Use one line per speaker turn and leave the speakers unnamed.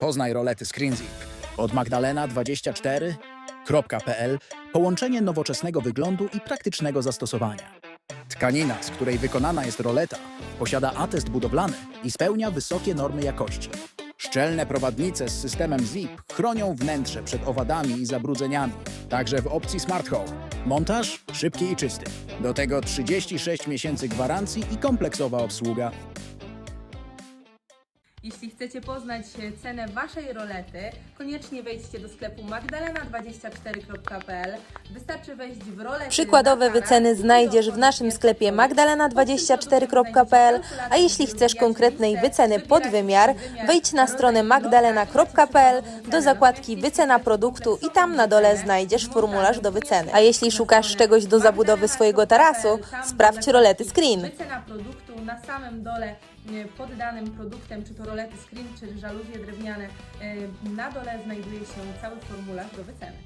Poznaj rolety ScreenZip od magdalena24.pl połączenie nowoczesnego wyglądu i praktycznego zastosowania. Tkanina, z której wykonana jest roleta, posiada atest budowlany i spełnia wysokie normy jakości. Szczelne prowadnice z systemem ZIP chronią wnętrze przed owadami i zabrudzeniami, także w opcji Smart Home. Montaż szybki i czysty. Do tego 36 miesięcy gwarancji i kompleksowa obsługa.
Jeśli chcecie poznać e, cenę Waszej rolety, koniecznie wejdźcie do sklepu magdalena24.pl. Wystarczy wejść w rolety
Przykładowe wyceny znajdziesz w naszym sklepie
produkt.
magdalena24.pl, a jeśli chcesz konkretnej wyceny pod wymiar, wejdź na stronę magdalena.pl do zakładki wycena produktu i tam na dole znajdziesz formularz do wyceny. A jeśli szukasz czegoś do zabudowy swojego tarasu, sprawdź rolety screen.
Wycena produktu na samym dole e, pod danym produktem, czy to rolety screen, czy żaluzje drewniane, e, na dole znajduje się cały formularz do wyceny.